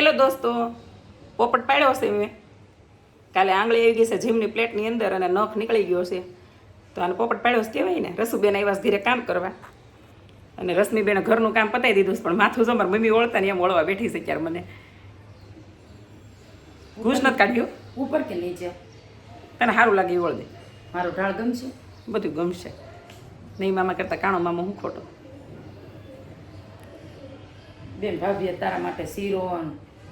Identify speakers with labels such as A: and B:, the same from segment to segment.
A: Hello દોસ્તો પોપટ પાડ્યો છે મેં. કાલે આંગળી આવી ગઈ છે જીમની પ્લેટની અંદર અને નખ નીકળી ગયો છે. તો આને પોપટ પાડ્યો છે કહેવાય ને? રસુબેન આવ્યા છે ઘરે કામ કરવા. અને રશ્મિબેને ઘરનું કામ પતાવી દીધું છે પણ માથું જમર મમ્મી ઓળતા ને એમ ઓળવા બેઠી છે ત્યારે મને. ઘૂસ નથી કાઢ્યું?
B: ઉપર કે નીચે?
A: તને સારું લાગે ઓળ દે.
B: મારો ઢાળ ગમશે?
A: બધું ગમશે. નહીં મામા કરતાં કાણો મામા હું ખોટો?
B: બેન ભાભીએ તારા માટે શીરો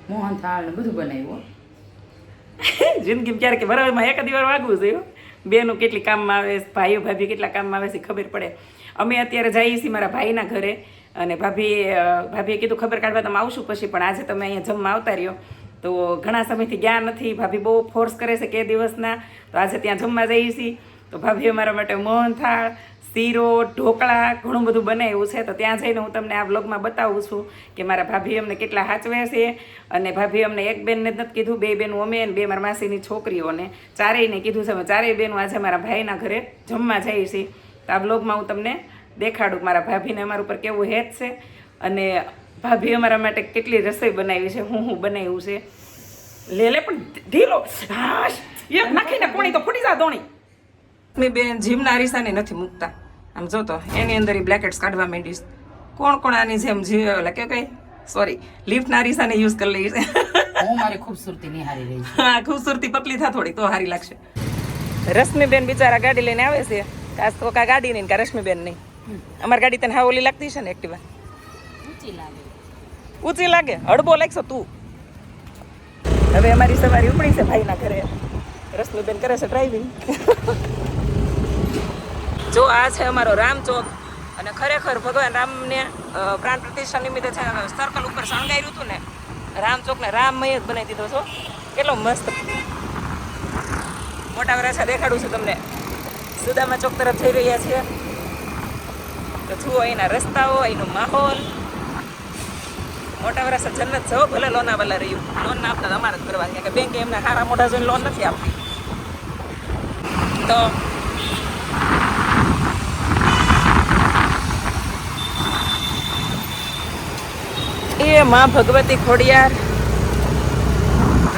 B: ને મોહનથાળ ને બધું બનાવ્યું
A: જિંદગી ક્યારેક બરાબરમાં એક દિવસ વાગવું છે. બેનું કેટલી કામમાં આવે ભાઈઓ ભાભી કેટલા કામમાં આવે છે, ખબર પડે. અમે અત્યારે જઈએ છીએ મારા ભાઈના ઘરે અને ભાભી ભાભીએ કીધું ખબર કાઢવા તમે આવશું પછી, પણ આજે તમે અહીંયા જમવા આવતા રહ્યો. તો ઘણા સમયથી ગયા નથી, ભાભી બહુ ફોર્સ કરે છે કે દિવસના. તો આજે ત્યાં જમવા જઈએ છીએ. તો ભાભીએ મારા માટે મોહનથાળ શીરો, ઢોકળા, ઘણું બધું બનાવ્યું છે. તો ત્યાં જઈને હું તમને આ બ્લોગમાં બતાવું છું કે મારા ભાભી અમને કેટલા હાચવે છે અને ભાભી અમને એક બેનને જ નથી કીધું, બે બેન અમે બે મારા માસીની છોકરીઓને. ચારેયને કીધું છે, અમે ચારેય બેનું આજે મારા ભાઈના ઘરે જમવા જઈએ છીએ. તો આ બ્લોગમાં હું તમને દેખાડું મારા ભાભીને અમારા ઉપર કેવું હેત છે અને ભાભી અમારા માટે કેટલી રસોઈ બનાવી છે, હું હું બનાવ્યું છે. લે લે, પણ ઢીલો. હા નાખીને કોણી તો ફૂટી જા દોણી મેં બેન જીમના અરીસાને નથી મૂકતા. આમ જો તો એની અંદર એ બ્લેકેટ્સ કાઢવા માંડીશ. કોણ કોણ આની જેમ જીવે ઓલા કે કઈ? સોરી લિફ્ટના અરીસાને યુઝ કરી લઈશ.
B: હું મારી ખૂબસૂરતી નિહારી રહી છું.
A: હા ખૂબસૂરતી પતલી થા થોડી તો સારી લાગશે. રશ્મિબેન બિચારા ગાડી લઈને આવે છે. કાસ તો કા ગાડી નહીં કા રશ્મિબેન નહીં. અમારી ગાડી તને હા ઓલી લાગતી છે ને એક્ટિવા
B: ઊંચી લાગે.
A: ઊંચી લાગે? હડબો લાગશો તું. હવે અમારી સવારી ઉપડી છે ભાઈના ઘરે. રશ્મિબેન કરે છે ડ્રાઇવિંગ જો આ છે અમારો રામ ચોક અને ખરેખર ભગવાન રામને પ્રાણ પ્રતિષ્ઠા નિમિત્તે છે સર્કલ ઉપર શણગાર્યું હતું ને, રામ ચોકને રામમય જ બનાવી દીધો છો. કેટલો મસ્ત મોટા વરાછા દેખાડું છું તમને. સુદામા ચોક તરફ જઈ રહ્યા છીએ. તો જુઓ અહીંના રસ્તાઓ અહીંનો માહોલ. મોટા વરાસા જન્નત જવો ભલે લોનાવાલા રહ્યું. લોન ના આપતા અમારે જ કરવા કે બેંકે એમને સારા મોટા જોઈને લોન નથી આપતી. તો એ માં ભગવતી ખોડિયાર.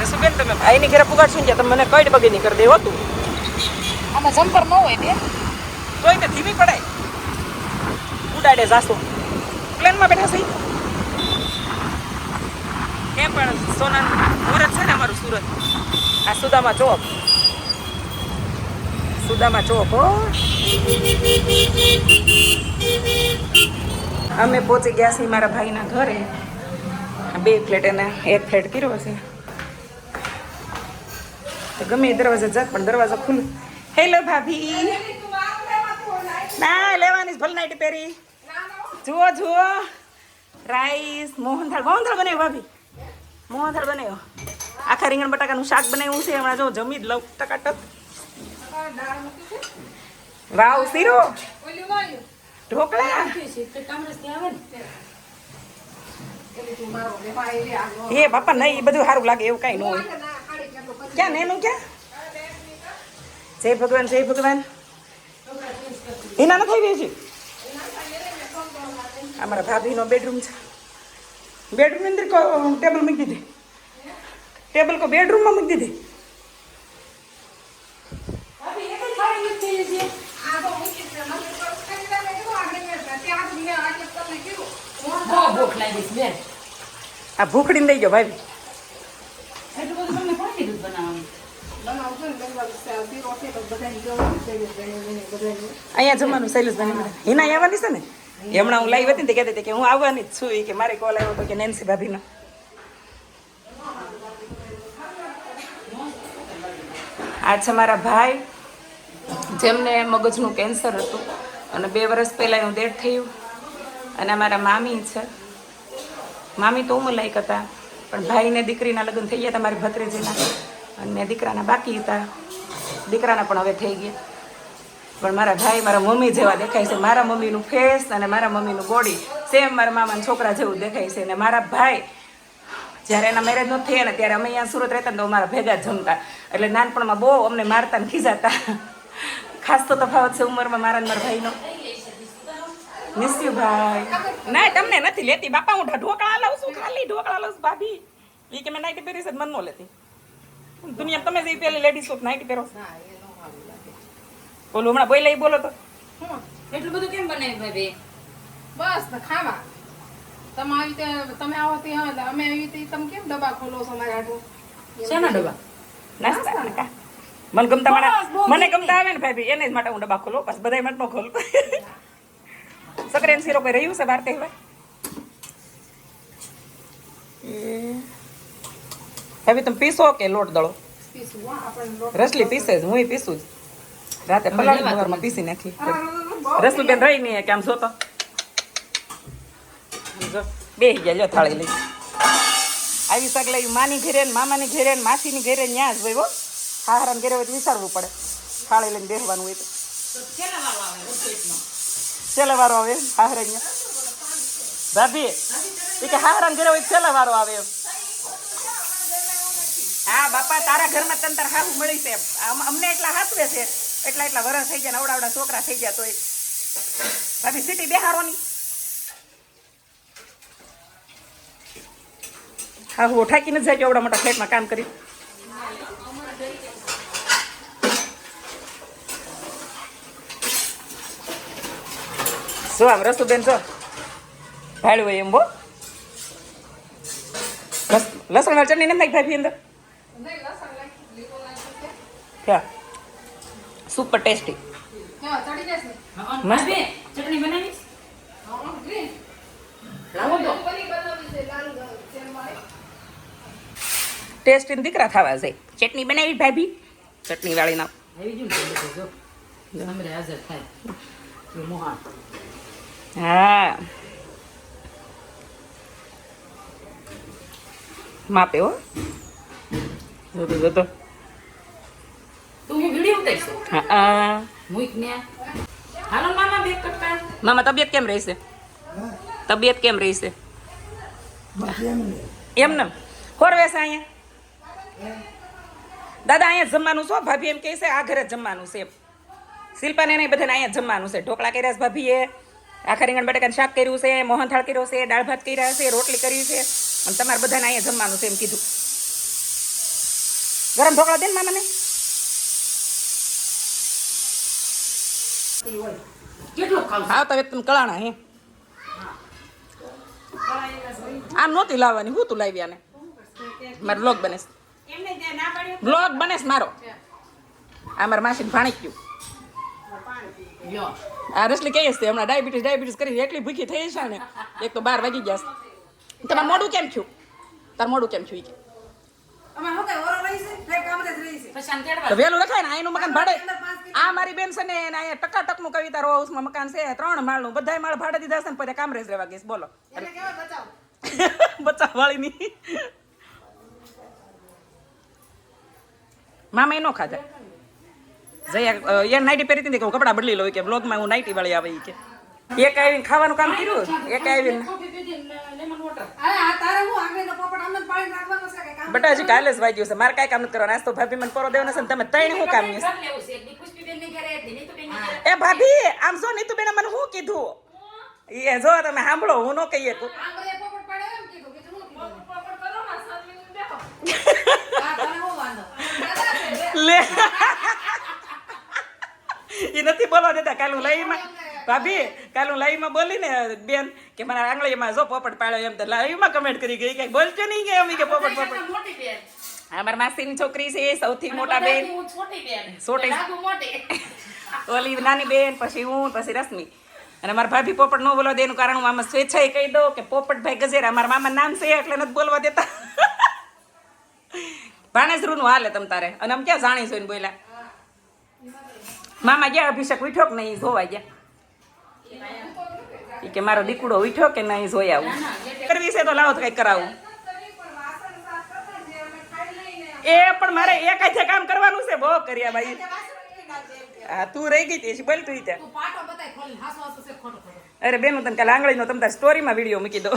A: રસુબેન તમે ભાઈની ઘરે પુગાડશો ને તમે મને કઈ બગી નહીં કરી દેવો તું.
B: આમાં જમ્પર ન હોય બે
A: તોય તે ધીમી પડે ઉડાડે જાસો. પ્લેનમાં બેઠા છે. કેમ પણ સોના મુહૂર્ત છે ને અમારું સુરત. આ સુદામા ચોક. સુદામા ચોક હો. અમે પહોંચી ગયા છીએ મારા ભાઈના ઘરે. બે ફ્લેટ એને, એક ફ્લેટ કર્યો હશે. તો ગમે દરવાજા જાત, પણ દરવાજો ખુલ્લો હેલો ભાભી. ના, લેવાની ભલ નાઈટ પહેરી. જુઓ જુઓ. રાઈસ મોહનથાળ. મોહનથાળ બનાવ્યો, ભાભી? મોહનથાળ બનાવ્યો. આખા રીંગણ બટાકાનું શાક બનાવ્યું છે. હમણાં જો જમી જ લઉં ટકાટક. વાવ, શીરો. ઢોકળા. એ બાપા, નહીં, એ બધું સારું લાગે, એવું કાંઈ ન હોય. ક્યાં, નેનું ક્યાં? જય ભગવાન જય ભગવાન. એના નથી હજી? અમારા ભાભીનો બેડરૂમ છે. બેડરૂમ અંદર ટેબલ મૂકી દીધી ટેબલ કો બેડરૂમમાં મૂકી દીધી
B: બેન
A: આ ભૂખડીને લઈ જાઓ ભાઈ.
B: એટલું બધું તમને કોણ કીધું બનાવવાનું?
A: અહીંયા જમવાનું શૈલેષભાઈ હિના આવવાની છે ને? હમણાં હું લાવી હતી ને કહેતી હતી કે હું આવવાની જ છું એ કે મારે કોલ આવ્યો હતો કે નેન્સી ભાભીનો. આ છે મારા ભાઈ. જેમને મગજનું કેન્સર હતું. અને બે વર્ષ પહેલાં એનું ડેથ થયું. અને અમારા મામી છે. મામી તો ઉમરલાયક હતા, પણ ભાઈને દીકરીના લગ્ન થઈ ગયા તમારી મારી ભત્રીજીના. અને દીકરાના બાકી હતા. દીકરાના પણ હવે થઈ ગયા. પણ મારા ભાઈ મારા મમ્મી જેવા દેખાય છે. મારા મમ્મીનું ફેસ અને મારા મમ્મીનું બોડી સેમ મારા મામાના છોકરા જેવું દેખાય છે. અને મારા ભાઈ, જ્યારે એના મેરેજ નો થયા ને ત્યારે અમે અહીંયા સુરત રહેતા ને તો અમારા ભેગા જમતા. એટલે નાનપણમાં બહુ અમને મારતા ને ખીજાતા. ખાસ તો તફાવત છે ઉંમરમાં મારા મારા ભાઈનો. મિસ ના તમને નથી લેતી. બાપા હું ઢોકળા લઉં છું ખાલી ઢોકળા લઉં છું ભાભી. એ કે મેં નાઇટી પહેરી છે મન ન લેતી. દુનિયા તમે જે પેલી લેડીઝ છો નાઇટી પહેરો
B: બોલો એ નો સારું લાગે
A: ઓલું હમણાં બોલ્યા એ બોલો તો.
B: હું? એટલું બધું કેમ બનાવ્યું ભાઈ
C: બસ ખાવા. તમે આવી રીતે તમે આવો તે હા અમે આવી રીતે તમે કેમ ડબ્બા ખોલો છો મારા હાટું?
B: શેના ડબ્બા?
A: નાસ્તા ને કા? મને ગમતા મને મને ગમતા આવે ને ભાઈ એને જ માટે હું ડબ્બા ખોલો બસ બધા માટે ખોલું સકરેન શીરો કોઈ રહ્યું છે બાર તહેવાર હવે તમે પીસો કે લોટ દળો
C: પીસું હા આપણે લોટ
A: રસલી પીસે જ હું પીસું જ રાતે પલાળી સવારમાં પીસી નાખી રસલી બેન રહી નહીં કે આમ જોતો બે બેસી ગયા લ્યો થાળી લઈ આવી શાક લઈ માની ઘેરે ને મામાની ઘેરે ને માસીની ઘેરે ન્યા જ હોય હો હારાને ઘેરે હોય તો વિચારવું પડે થાળી લઈને બેસવાનું હોય તો છેલ્લે વારો આવે હાહરે ભાભી એ કે હાહરાને ઘરે હોય છેલ્લે વારો આવે હા બાપા તારા ઘરમાં તને તાર હાહુ મળી છે અમને એટલા હાસવે છે એટલા એટલા વરસ થઈ ગયા ને અવડાવડા છોકરા થઈ ગયા તોય ભાભી સીટી બેહારોની હા હું ઠાકી નથી જાય એવડા મોટા ફ્લેટમાં કામ કરી શું આમ રસુબેન છો ભાડું હોય એમ બો લસણ વાળ ચટણી નથી નાખી ભાભી અંદર? સુપર ટેસ્ટી
B: મસ્ત.
C: બની.
A: ટેસ્ટી દીકરા ખાવા છે. ચટણી બનાવી ભાભી? ચટણી વાળી ના હા. માપે હો જોતો જોતો
B: મામા
A: તબિયત કેમ રહેશે? તબિયત કેમ રહેશે? એમ ને? ખોરવે વેસે અહીંયા? દાદા અહીંયા જમવાનું છો ભાભી એમ કહે છે આ ઘરે જમવાનું છે શિલ્પાને નહીં બધાને અહીંયા જમવાનું છે. ઢોકળા કર્યા છે ભાભીએ. આખા રીંગણ બટાકાનું શાક કર્યું છે મોહનથાળ કર્યો છે દાળ ભાત કર્યા છે રોટલી કરી છે. અને તમારે બધાને અહીંયા જમવાનું છે એમ કીધું. ગરમ ઢોકળા દે ને મામાને હા તમે તમે કળાણા હે. આ નહોતી લાવવાની હું તું લાવી આને? મારો બ્લોગ બને બ્લોગ બને મારો. આ મારા માસી ભાણી ગયું આ રસલી કહીશ તે હમણાં ડાયાબિટીસ ડાયાબિટીસ કરી એટલી ભૂખી થઈ છે ને એક તો બાર વાગી ગયા છે. તમારે મોઢું કેમ થયું? તાર મોઢું કેમ થયું કે? વહેલું લખાય ને અહીંનું મકાન ભાડે આ મારી બેન છે ને અહીંયા ટકા ટકાટકનું કવિતા રો હાઉસમાં મકાન છે ત્રણ માળનું. બધા માળ ભાડે દીધા છે ને પછી કામરેજ રહેવા ગઈશ બોલો.
C: બચાવ
A: બચાવ. વાળીની મામા એ નો ખાધા. જયા એ નાઈટી પહેરી હતી હું કપડાં બદલી લઉં કે બ્લોગમાં હું નાઈટી વાળી આવે કે. એક આવીને ખાવાનું કામ કર્યું એક આવીને બટા હજી કાલે જ વાગ્યું છે મારે કાંઈ કામ નથી કરવાનું. આજ તો ભાભી મને પરો દેવાનો છે ને તમે ત્રણ શું કામ છે
B: ઘર લેવું છે એકદી પુષ્પીબેનની ઘરે એકદી નીતુબેનની ઘરે
A: એ ભાભી આમ જો નીતુ બેને મને શું કીધું? એ જો તમે સાંભળો હું ન કહીએ તું
C: આંગળીએ પોપટ પાડે એમ કીધું બીજું શું કીધું પોપટ કરો માં સાંજની બેઠો હા તને હું વાંધો દાદા છે બે.
A: લે એ દેતા કાલ હું લાઈવમાં ભાભી કાલ હું લાઈવમાં બોલી ને બેન કે મને આંગળીમાં જો પોપટ પાડ્યો એમ તો લાઈવમાં કમેન્ટ કરી ગઈ કે બોલજો નહીં કે અમે કે પોપટ પોપટ. અમાર માસીની છોકરી છે સૌથી મોટા બેન.
B: છોટી
A: ઓલી નાની બેન પછી હું પછી રશ્મિ. અને મારા ભાભી પોપટ ન બોલવા દે એનું કારણ હું આમાં સ્વેચ્છાએ કહી દઉં કે પોપટભાઈ ગજેરા મારા મામા નામ છે એટલે નથી બોલવા દેતા. ભાણેજરૂનું હાલે તમ તારે. અને આમ ક્યાં જાણીશું બોલ્યા? મામા ગયા અભિષેક ઉઠ્યો કે નહીં જોવા ગયા. કે મારો દીકડો ઉઠ્યો કે નહીં જોઈ આવું. કરવી છે તો લાવો તો કંઈક કરાવું. એ પણ મારે એક જ કામ કરવાનું છે. બહુ કર્યા ભાઈ. હા, તું રહી ગઈ હતી બોલ તું ત્યાં અરે બેન તને કાલે આંગળીનો તમે તાર સ્ટોરીમાં વીડિયો મૂકી દો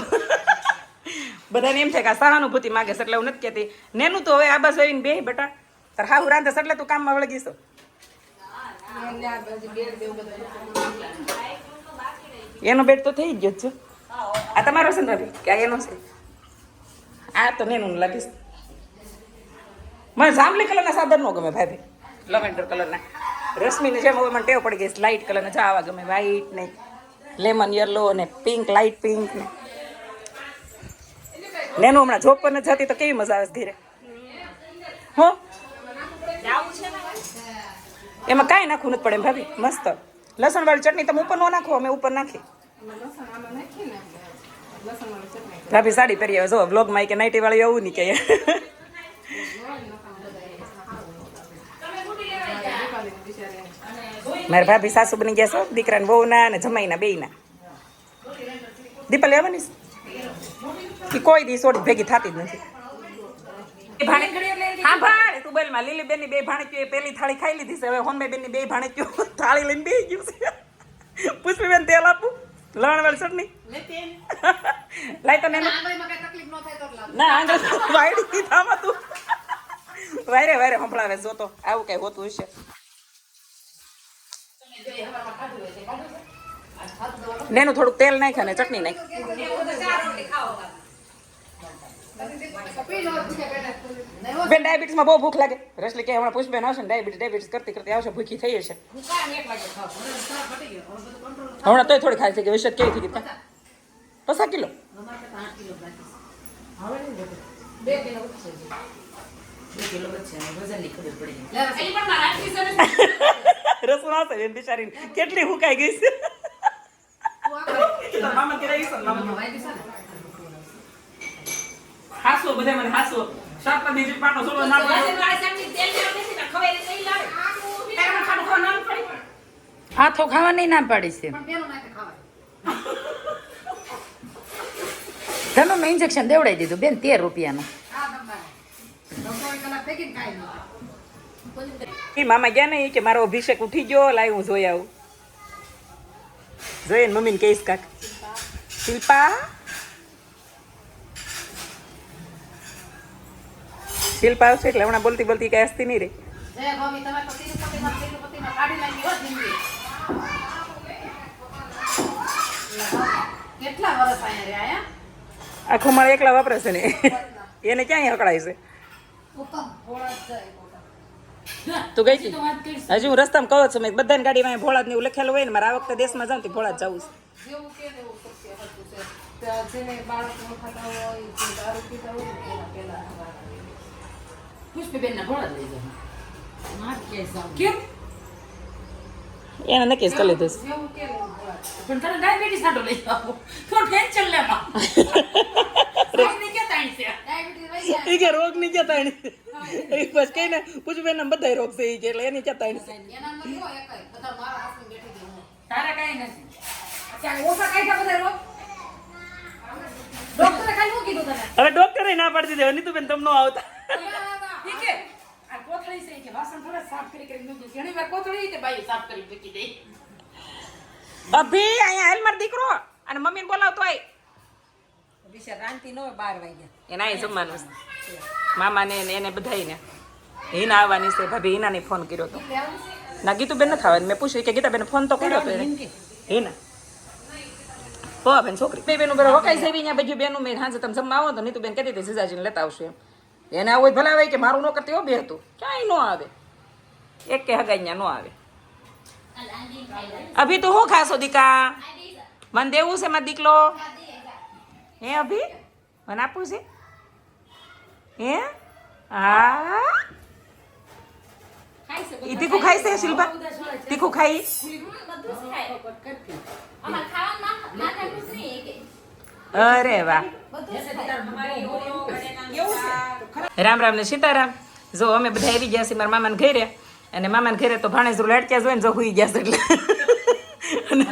A: બધાને એમ છે કે સહાનુભૂતિ માગે છે, એટલે હું નથી કહેતી. નેનું તો હવે આ બસ આવીને બે બેટા. તાર હાહુ રાંધે એટલે તું કામમાં વળગીશ એનો બેટ તો થઈ ગયો છે. આ તમારો છે ને કે એનો છે? આ તો નેનું લાગીશ મને જાંબલી કલરના સાદર નો ગમે ભાઈ લવેન્ડર કલરના રશ્મિને જેમ હવે મને ટેવ પડી ગઈ લાઇટ કલરના જા આવા ગમે. વ્હાઈટ ને લેમન યલો ને પિંક લાઇટ પિંક ને. નેનું હમણાં જોબ પર જતી તો કેવી મજા આવે છે ઘરે? હો? એમાં કાંઈ નાખવું નથી પડે એમ ભાભી, મસ્ત. લસણવાળી ચટણી તમે ઉપર ન નાખો, અમે ઉપર નાખી ભાભી સાડી પહેરી આવે, જો બ્લોગમાં કે નાઇટી વાળી એવું નહીં કે મારા ભાભી સાસુ બની ગયા છો, દીકરાને વહુના અને જમાઈના બેયના દીપા લેવાની કોઈ દી સોડી ભેગી થતી જ નથી. ભાણે- તું બોલમાં લીલી બેનની બે ભાણે પેલી થાળી ખાઈ લીધી છે. હવે હોનમે બેનની બે ભાણે થાળી લઈને બે ગયું છે. પુષ્પી બેન તેલ આપું? લણ વાળી ચટણી? લાઈ તને
C: ન.
A: ના આંગળી વાયડી તું વાયરે વાયરે સંભળાવે જો તો. આવું કઈ હોતું હશે. નેનું થોડુંક તેલ નાખ્યા ને ચટણી નાખ
C: પી ડાયાબિટીસ
A: બેન ડાયાબિટીસમાં બહુ ભૂખ લાગે રસલી કે હમણાં પુષ્પેન આવશે ને ડાયાબિટીસ ડાયાબિટીસ કરતી કરતી આવશે ભૂખી થઈ હશે
C: control
A: હમણાં તોય થોડી ખાઈ છે કે વિશેષ કેવી થઈ ગઈ? પચાસ કિલો
C: બાકી છે. હવે નહીં વધે. બે કિલો વધશે હજી.
B: બે કિલો વધશે હવે વજનની ખબર પડી
C: લે, રસોઈ પણ ના રાખી છે ને.
A: રસું આવશે બેન બિચારીને કેટલી હુકાઈ ગઈ છે
C: તું
A: ને,
C: ને.
A: હાસવો બધે મને શાક પર બીજી પાટો સોલો ના
B: હાથો ખાવાની ના પાડી છે.
C: પણ પેલું નાખે ખાવાય.
B: ધનુનું ઇન્જેક્શન દેવડાવી દીધું. બેન તેર રૂપિયાનું.
C: ને
A: એ મામા ગયા નહીં કે મારો અભિષેક ઉઠી ગયો લાય હું જોઈ આવું. જોઈએ ને મમ્મીને કહીશ કાક. શિલ્પા? શિલ્પા આવશે એટલે હમણાં બોલતી બોલતી કઈ હસતી નહીં રે
C: જય ભાભી, તમે તો તિરુપતિમાં તિરુપતિમાં કાઢી નાખી હો જિંદગી. કેટલા વર્ષ અહીંયા રહ્યા હે?
A: આખું મારે એકલા વાપરે ને. એને ક્યાંય હકડાય છે? તું ગઈ હતી? હજુ હું રસ્તામાં કહો છું મેં બધાની ગાડીમાં ભોળાજ ને એવું લખેલું હોય ને મારે આ વખતે દેશમાં જાઉં તો ભોળાદ જવું છે.
C: જેવું કે ને એવું સત્ય હતું છે. ત્યાં જેને બાળકો ખાતા હોય દારૂ પીતા હોય એના પહેલા
B: પુષ્પબેન ના ભોળા જ લઈ જાઉં
C: કેમ
A: એને નક્કી કરી લીધું
C: ને.
B: પણ તને ડાયાબિટીસ નાટો લઈ જાઓ થોડું ટેન્શન ક્યાં તાણ છે
C: ડાયાબિટીસ જાય.
A: એ કે રોગની ક્યાં તાણી એ બસ કઈ ને પૂછું બેન બધા રોગ છે કે એટલે એની ક્યાં તાણી
C: એના? બધા મારા હાથમાં બેઠી
B: તારા કાંઈ નથી
C: અત્યારે ઓછા કાઢ્યા બધા રોગ? ડોક્ટરે ખાલી શું કીધું તને?
A: હવે ડોક્ટરે ના પાડી દીધી નીતુ બેન તમને આવતા
B: ઈ કે આ કોથળી છે કે વાસણ થોડા સાફ કરી કરી મૂકી ઘણી વાર કોથળી તે બાઈ સાફ કરી મૂકી દે.
A: અભી અહીંયા હાલ માર દીકરો. અને મમ્મીને બોલાવતો આય
B: વિશે રાંતિ નો બાર વાગ્યા.
A: એના અહીં જમવાનું છે. મામાને એને બધાયને. હિના આવવાની છે. ભાભી હિનાને ફોન કર્યો તો. ના ગીતુબેન નથી આવવાની. મેં પૂછ્યું કે ગીતાબેન ફોન તો કર્યો હતો એને. હિના. પો બેન છોકરી. બે બેનું બરાબર હોકાઈ છે અહીંયા બીજું બેનું મેં સાંજે તમે જમવા આવો તો નીતુ બેન કહેતી હતી જીજાજીને લેતા આવશું એમ. એને આવું હોય ભલે આવે કે મારું ન કરતી હો બે હતું. ક્યાંય ન આવે. એક કે હગાઈ ન આવે. અભી તું શું ખાશો દીકા? મને દેવું છે મારો દીકલો? હે અભી? મને આપવું છે? હે? હા? ઈ તીખું ખાઈ છે શિલ્પા? તીખું ખાઈ? અરે વાહ. રામ રામ ને સીતારામ. જો અમે બધા આવી ગયા છીએ મારા મામાને ઘરે અને મામાને ઘરે તો ભાણેજરું લાટક્યા જ હોય ને જો હુઈ ગયા છે એટલે. અને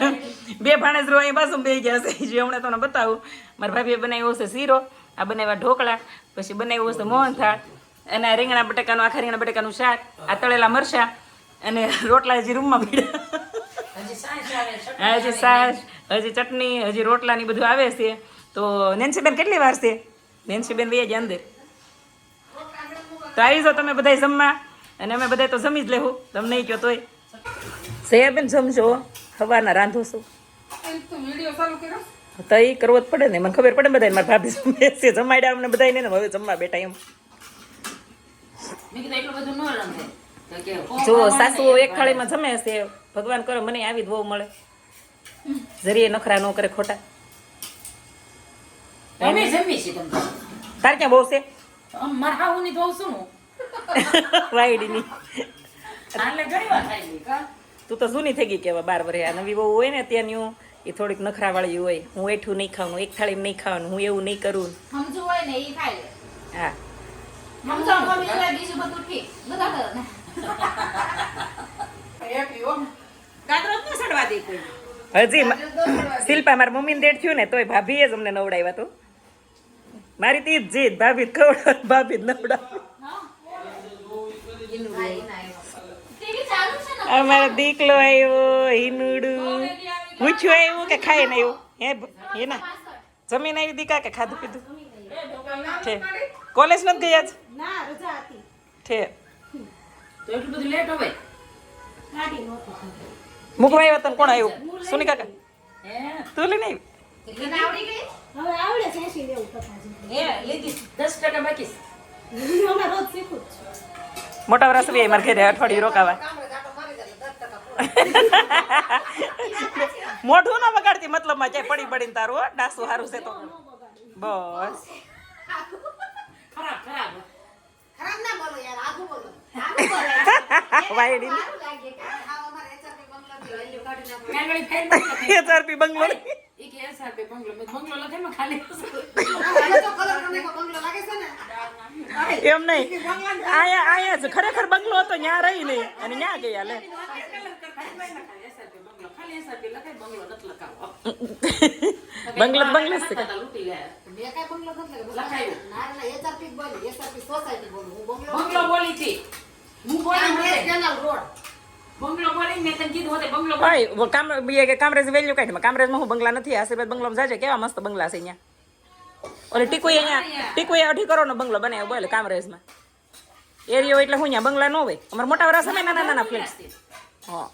A: બે ભાણેજરું અહીં પાછું બે ગયા છે. જે હમણાં તમને બતાવું. મારા ભાભીએ બનાવ્યો છે શીરો આ બનાવ્યા ઢોકળા પછી બનાવ્યો છે મોહનથાળ અને આ રીંગણા બટાકાનું આખા રીંગણા બટેકાનું શાક આ તળેલા મરચા અને રોટલા હજી રૂમમાં પીડ્યા
B: હજી
A: સાસ હજી ચટણી હજી રોટલાની બધું આવે છે. તો નેન્સીબેન કેટલી વાર છે? નેન્સીબેન વૈયા જ અંદર. તો આવી જાઓ તમે બધા જમવા. અને અમે બધા તો જમી જ લેવું તમને નહીં કહો તોય. સૈયાબેન જમજો હવાના રાંધો છું.
C: તું
A: એ કરવો જ પડે ને. મને ખબર પડે બધાને મારા ભાભી છે. જમાડ્યા અમને બધાને ને હવે જમવા બેઠા એમ. જો સાસુ એક થાળીમાં જમે છે. ભગવાન કરો મને આવી જ બહુ મળે. જરીએ નખરા ન કરે ખોટા. તાર ક્યાં બહુ છે?
B: આમ મારા હાહુની તો શું
A: વાયડીની.
B: એટલે ઘણી વાર થાય છે, કા?
A: તું તો જૂની થઈ ગઈ કેવા બાર વર્ષે. આ નવી બહુ હોય ને ત્યાંની એ થોડીક નખરાવાળી હોય. હું એઠું નહીં ખાવાનું એક થાળી નહીં ખાવાનું હું એવું નહીં કરું.
C: સમજુ હોય ને એ ખાય
A: હા.
C: બીજું બધું ઠીક. બધા
A: હજી શિલ્પા મારા મમ્મી દેડ થયું ને તોય ભાભીએ જ અમને નવડાવ્યા તો. મારી તી જ જીત ભાભી જ ખવડાવ ભાભી જ નવડાવ
C: છે ને?
A: અમારો દીકલો આવ્યો હિનુડું પૂછ્યું આવ્યું કે ખાઈને આવ્યું હે ના. જમીન આવી દીકા કે ખાધું પીધું? છે કોલેજ નથી ગયા
D: ના
A: છે
D: નહોતી.
A: મૂકવા આવ્યો તને કોણ આવ્યું સુની કાકા?
B: હે?
A: તું લઈને આવી
C: તને આવડી ગઈ?
D: હવે આવડે છે
B: હે લીધી. બાકી.
D: રોજ શીખું છું.
A: મોટા વરસ બી મારે ઘરે અઠવાડિયું રોકાવા. મોઢું ના બગાડતી મતલબમાં જાય પડી પડીને તારું હો, ડાસું સારું છે તો. બસ.
B: ખરાબ ખરાબ.
C: ખરાબ ના બોલો યાર આગુ બોલો. આગુ બોલો.
A: વાયડી
C: લાગે કે આ અમારે વેલ્યુ કાઢી નાખો.
A: બંગલો.
B: ઈ કે SRP બંગલો બંગલો લખે ને ખાલી
C: આને તો colour કરીને કોઈ બંગલો લાગે છે ને
A: એમ નહીં. આયા આયા જ ખરેખર બંગલો હતો ત્યાં રહી નહીં. અને ત્યાં ગયા લે.
B: બંગલો બંગલો
A: છે
C: બંગલો બોલી. હું બંગલો
B: બંગલો બોલી હતી હું બોલી
C: કેનાલ રોડ.
A: કામરેજ વેલ્યુ કાઢી કામરેજમાં હું બંગલા નથી આશીર્વાદ બંગલામાં જાજે કેવા મસ્ત બંગલા છે અહીંયા. ઓલે ટીકુઈ અહીંયા ટીકુઈ અઢી કરોડનો બંગલો બનાવ્યો બોલે કામરેજમાં. એરિયો એટલે હું અહીંયા બંગલા ન હોય. અમારે મોટા વરા સમય નાના નાના ફ્લેટ હા.